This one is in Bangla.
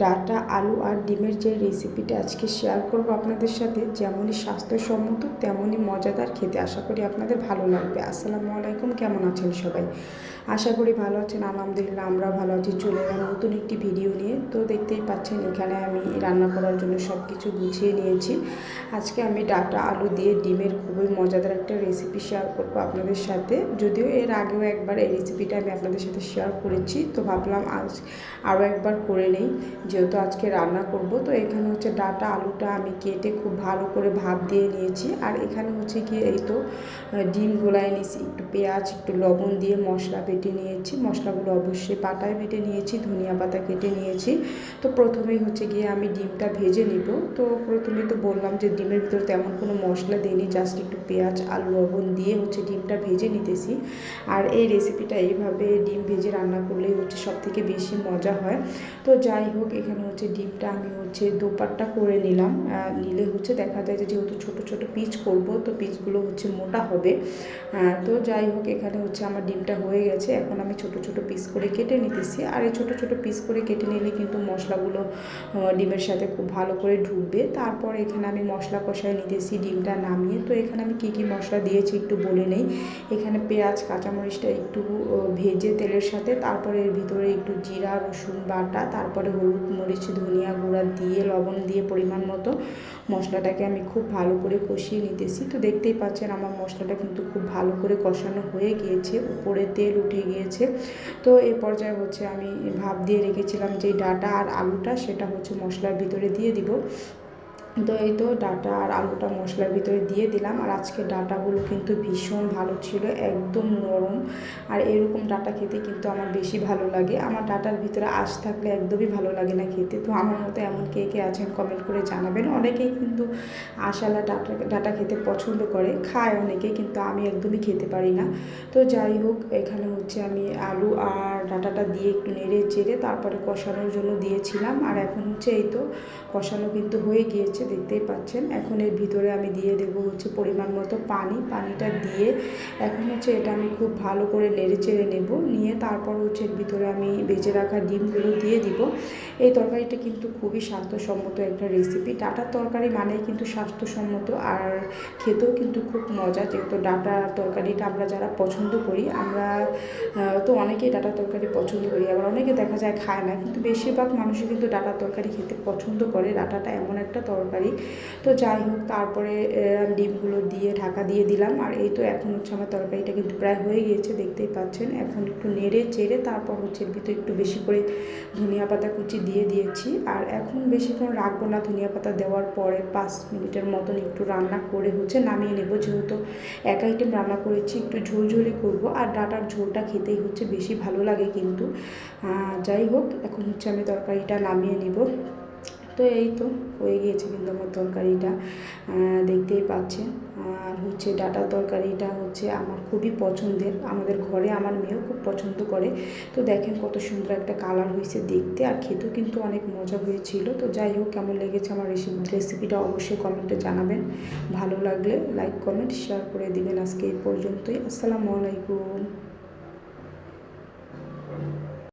ডাটা, আলু আর ডিমের যে রেসিপিটা আজকে শেয়ার করব আপনাদের সাথে, যেমনই স্বাস্থ্যসম্মত, তেমনই মজাদার খেতে। আশা করি আপনাদের ভালো লাগবে। আসসালামু আলাইকুম, কেমন আছেন সবাই? আশা করি ভালো আছেন, আলহামদুলিল্লাহ আমরা ভালো আছি। চলে এলাম নতুন একটি ভিডিও নিয়ে। তো দেখতেই পাচ্ছেন, এখানে আমি রান্না করার জন্য সব কিছু গুছিয়ে নিয়েছি। আজকে আমি ডাটা, আলু দিয়ে ডিমের খুবই মজাদার একটা রেসিপি শেয়ার করব আপনাদের সাথে। যদিও এর আগেও একবার এই রেসিপিটা আমি আপনাদের সাথে শেয়ার করেছি, তো ভাবলাম আজ আরও একবার করে নেই। যেহেতু আজকে রান্না করব, তো এখানে হচ্ছে ডাটা, আলুটা আমি কেটে খুব ভালো করে ভাপ দিয়ে নিয়েছি। আর এখানে হচ্ছে কি এই তো ডিম গোলায় নিয়েছি, একটু পেঁয়াজ, একটু লবণ দিয়ে মশলা বেটে নিয়েছি। মশলাগুলো অবশ্যই পাটায় বেটে নিয়েছি, ধনিয়া পাতা কেটে নিয়েছি। তো প্রথমেই হচ্ছে গিয়ে আমি ডিমটা ভেজে নিব। তো প্রথমে তো বললাম যে ডিমের ভিতর তেমন কোনো মশলা দিইনি, জাস্ট একটু পেঁয়াজ, আলু, লবণ দিয়ে হচ্ছে ডিমটা ভেজে নিতেছি। আর এই রেসিপিটা এইভাবে ডিম ভেজে রান্না করলেই হচ্ছে সব থেকে বেশি মজা হয়। তো যাই হোক এখানে হচ্ছে ডিমটা আমি হচ্ছে দোপাট্টা করে নিলাম। নিলে হচ্ছে দেখা যায় যে যেহেতু ছোট ছোট পিচ করব, তো পিচগুলো হচ্ছে মোটা হবে। তো যাই হোক, এখানে হচ্ছে আমার ডিমটা হয়ে গেছে। এখন আমি ছোট ছোট পিস করে কেটে নিতেছি। আর এই ছোটো ছোটো পিস করে কেটে নিলে কিন্তু মশলাগুলো ডিমের সাথে খুব ভালো করে ঢুকবে। তারপর এখানে আমি মশলা কষায় নিতেছি ডিমটা নামিয়ে। তো এখানে আমি কী কী মশলা দিয়েছি একটু বলে নেই। এখানে পেঁয়াজ, কাঁচামরিচটা একটু ভেজে তেলের সাথে, তারপরে এর ভিতরে একটু জিরা, রসুন বাটা, তারপরে হলুদ মরিচ, ধনিয়া গুঁড়া দিয়ে, লবণ দিয়ে পরিমাণ মতো মশলাটাকে আমি খুব ভালো করে কষিয়ে নিতেছি। তো দেখতেই পাচ্ছেন আমার মশলাটা কিন্তু খুব ভালো করে কষানো হয়ে গিয়েছে, উপরে তেল উঠে গিয়েছে। তো এ পর্যায়ে হচ্ছে আমি ভাব দিয়ে রেখেছিলাম যে ডাটা আর আলুটা, সেটা হচ্ছে মশলার ভিতরে দিয়ে দিব। তো এই তো ডাটা আর আলুটা মশলার ভিতরে দিয়ে দিলাম। আর আজকে ডাটাগুলো কিন্তু ভীষণ ভালো ছিল, একদম নরম। আর এরকম ডাটা খেতে কিন্তু আমার বেশি ভালো লাগে। আমার ডাটার ভিতরে আশ থাকলে একদমই ভালো লাগে না খেতে। তো আমার মতো এমন কে কে আছেন কমেন্ট করে জানাবেন। অনেকেই কিন্তু আশালা ডাটা ডাটা খেতে পছন্দ করে, খায় অনেকেই কিন্তু আমি একদমই খেতে পারি না। তো যাই হোক, এখানে হচ্ছে আমি আলু আর ডাটাটা দিয়ে একটু নেড়ে চেড়ে তারপরে কষানোর জন্য দিয়েছিলাম। আর এখন হচ্ছে এই তো কষানো কিন্তু হয়ে গিয়েছে। দেখতেই পাচ্ছেন। এখন এর ভিতরে আমি দিয়ে দেবো হচ্ছে পরিমাণ মতো পানি। পানিটা দিয়ে এখন হচ্ছে এটা আমি খুব ভালো করে নেড়ে চেড়ে নেব। নিয়ে তারপর হচ্ছে এর ভিতরে আমি বেজে রাখা ডিমগুলো দিয়ে দিব। এই তরকারিটা কিন্তু খুবই স্বাস্থ্যসম্মত একটা রেসিপি ডাটার তরকারি মানেই কিন্তু স্বাস্থ্যসম্মত আর খেতেও কিন্তু খুব মজা। যেহেতু ডাটার তরকারিটা আমরা যারা পছন্দ করি, আমরা তো অনেকেই ডাটার তরকারি পছন্দ করি। আবার অনেকে দেখা যায় খায় না। কিন্তু বেশিরভাগ মানুষই কিন্তু ডাটার তরকারি খেতে পছন্দ করে। ডাটাটা এমন একটা তরকারি তো যাই হোক, তারপরে ডিমগুলো দিয়ে ঢাকা দিয়ে দিলাম। আর এই তো এখন হচ্ছে আমার তরকারিটা কিন্তু প্রায় হয়ে গিয়েছে, দেখতেই পাচ্ছেন। এখন একটু নেড়ে চেড়ে তারপর হচ্ছে ভিতরে একটু বেশি করে ধনিয়া পাতা কুচি দিয়ে দিয়েছি। আর এখন বেশিক্ষণ রাখব না ধনিয়া পাতা দেওয়ার পরে, পাঁচ মিনিটের মতন একটু রান্না করে হচ্ছে নামিয়ে নেব। যেহেতু এক আইটেম রান্না করেছি, একটু ঝোলঝোলি করব। আর ডাটার ঝোলটা খেতেই হচ্ছে বেশি ভালো লাগে কিন্তু। যাই হোক, এখন হচ্ছে আমি তরকারিটা নামিয়ে নিব। তো এই তো হয়ে গিয়েছে কিন্তু আমার তরকারিটা দেখতেই পাচ্ছেন। আর হচ্ছে ডাটা তরকারিটা হচ্ছে আমার খুবই পছন্দের। আমাদের ঘরে আমার মেয়েও খুব পছন্দ করে। তো দেখেন কত সুন্দর একটা কালার হয়েছে দেখতে আর খেতেও কিন্তু অনেক মজা হয়েছিল। তো যাই হোক, কেমন লেগেছে আমার রেসিপিটা অবশ্যই কমেন্টে জানাবেন। ভালো লাগলে লাইক, কমেন্ট, শেয়ার করে দিবেন আজকে এই পর্যন্তই। আসসালামু আলাইকুম।